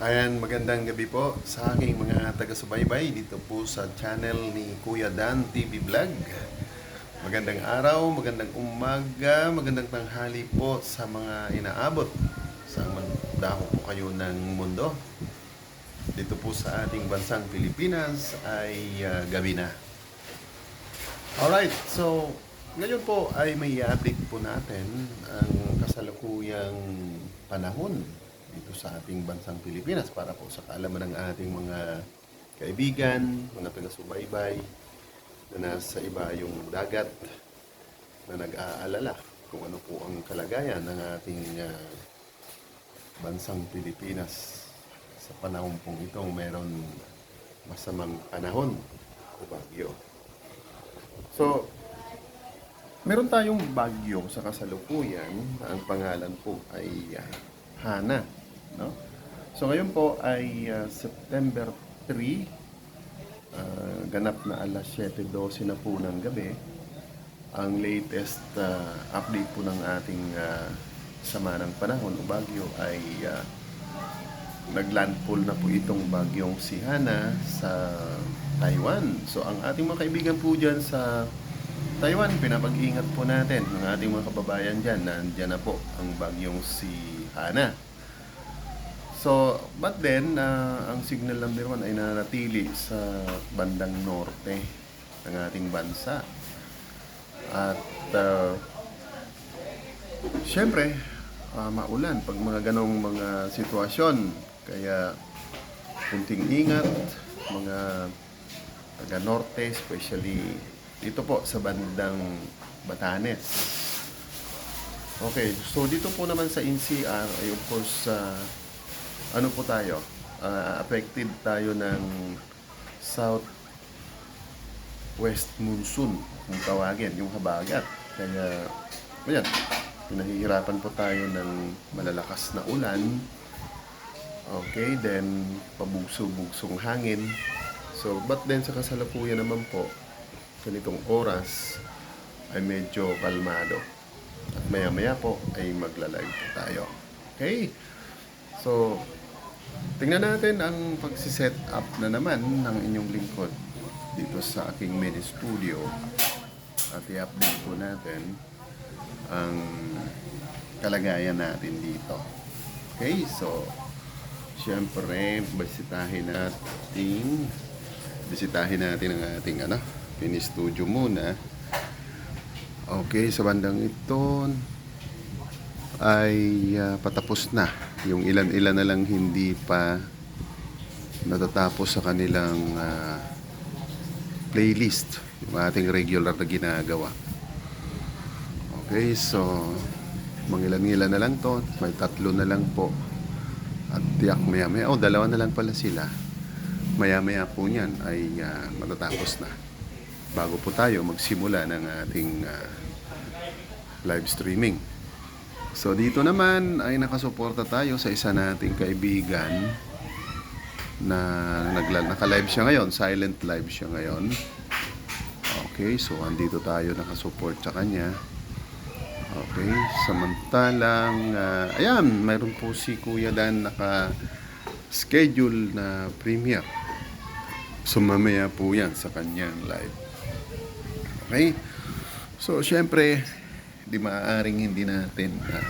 Ayan, magandang gabi po sa aking mga taga-subaybay dito po sa channel ni Kuya Dan TV Vlog. Magandang araw, magandang umaga, magandang tanghali po sa mga inaabot sa dako po kayo ng mundo. Dito po sa ating bansang Pilipinas ay ah, gabi na. Alright, so ngayon po ay may update po natin ang kasalukuyang panahon dito sa ating bansang Pilipinas para po sa kaalaman ng ating mga kaibigan, mga taga-subaybay na nasa iba yung dagat na nag-aalala kung ano po ang kalagayan ng ating ah, bansang Pilipinas sa panahon pong itong meron masamang panahon o bagyo. So, meron tayong bagyo sa kasalukuyan. Ang pangalan po ay ah, Hana. No? So, ngayon po ay ah, September 3. ah, ganap na alas 7.12 na po ng gabi. Ang latest ah, update po ng ating ah, sama ng panahon o bagyo ay ah, naglandfall na po itong bagyong si Hana sa Taiwan. So ang ating mga kaibigan po dyan sa Taiwan, pinapag-ingat po natin ng ating mga kababayan dyan. Nandyan na po ang bagyong si Hana. So, but then, ah, ang signal number one ay nanatili sa bandang norte ng ating bansa. At, uh, syempre, ah, maulan pag mga ganong mga sitwasyon. Kaya, kunting ingat, mga taga norte, especially dito po sa bandang Batanes. Okay, so dito po naman sa NCR ay of course ah, ano po tayo? Ah, affected tayo ng south west monsoon kung tawagin, yung habagat. Kaya, ayan, pinahihirapan po tayo ng malalakas na ulan. Okay, then pabugso-bugsong hangin. So, but then sa kasalukuyan naman po, ganitong oras ay medyo kalmado. At maya-maya po ay magla-live tayo. Okay? So, tingnan natin ang pagsiset up na naman ng inyong lingkod dito sa aking mini studio. At i-update po natin ang kalagayan natin dito. Okay, so Siyempre, bisitahin natin bisitahin natin ang ating ano, mini studio muna. Okay, sa bandang ito ay ah, patapos na. Yung ilan-ilan na lang hindi pa natatapos sa kanilang ah, playlist. Yung ating regular na ginagawa. Okay, so mangilan-ngilan na lang to. May tatlo na lang po. At tiyak maya-maya, oh dalawa na lang pala sila. Maya-maya po niyan ay ah, matatapos na. Bago po tayo magsimula ng ating ah, live streaming. So dito naman ay nakasuporta tayo sa isa nating kaibigan na nagla naka-live siya ngayon, silent live siya ngayon. Okay, so andito tayo nakasupport sa kanya. Okay, samantalang ah, ayan, mayroon po si Kuya Dan naka schedule na premiere. So mamaya po yan sa kanyang live. Okay? So syempre, di maaaring hindi natin ah,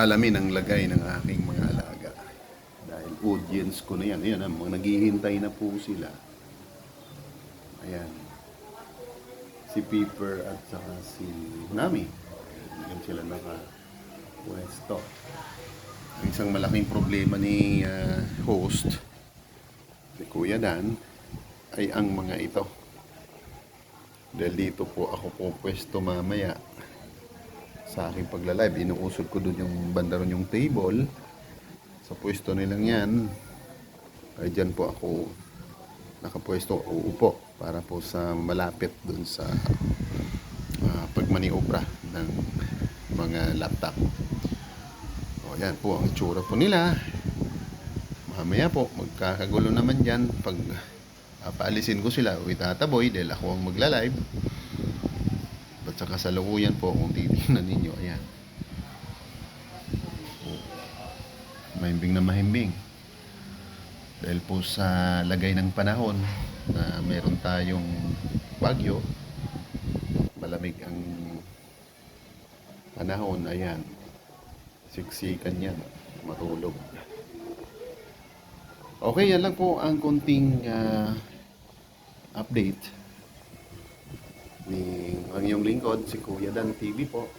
alamin ang lagay ng aking mga alaga. Dahil audience ko na yan. Ayan, ah, mga naghihintay na po sila. Ayan. Si Piper at saka si Nami. Yan sila naka-pwesto. Ang isang malaking problema ni ah, host, ni Kuya Dan, ay ang mga ito. Dahil dito po ako po pwesto mamaya sa aking pagla-live. Inuusod ko doon yung banda ron yung table. Sa pwesto nilang yan, ay dyan po ako nakapwesto, uupo para po sa malapit doon sa uh, pagmaniobra ng mga laptop. O yan po ang itsura po nila. Mamaya po, magkakagulo naman dyan pag papaalisin ko sila o itataboy dahil ako ang magla-live. At sa kasalukuyan po kung titingnan ninyo, ayan. mahimbing na mahimbing. Dahil po sa lagay ng panahon na meron tayong bagyo, malamig ang panahon, ayan, siksikan yan, matulog. Okay, yan lang po ang konting ah, update ni ang iyong lingkod, si Kuya Dan TV po.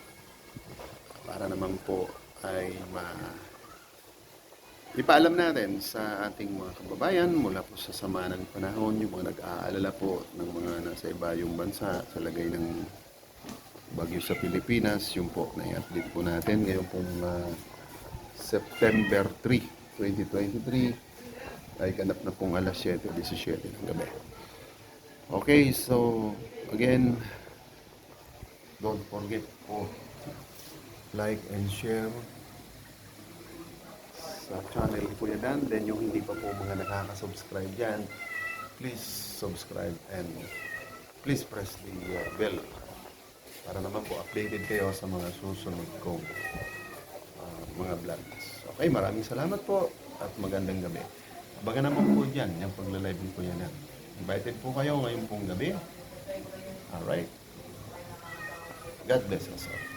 Para naman po ay ma ipaalam natin sa ating mga kababayan mula po sa sama ng panahon, yung mga nag-aalala po ng mga nasa ibayong bansa sa lagay ng bagyo sa Pilipinas, yung po na i-update po natin ngayon pong ah, September 3, 2023 ay ganap na pong alas 7.17 ng gabi. Okay, so again, don't forget po like and share sa channel Kuya Dan. Then yung hindi pa po mga nakaka-subscribe dyan, please subscribe and please press the uh, bell para naman po updated kayo sa mga susunod kong uh, mga vlogs. Okay, maraming salamat po at magandang gabi. Abangan naman po dyan, yung pagla-live ko yan. yan. Invited po kayo ngayon pong gabi. Alright. God bless us all.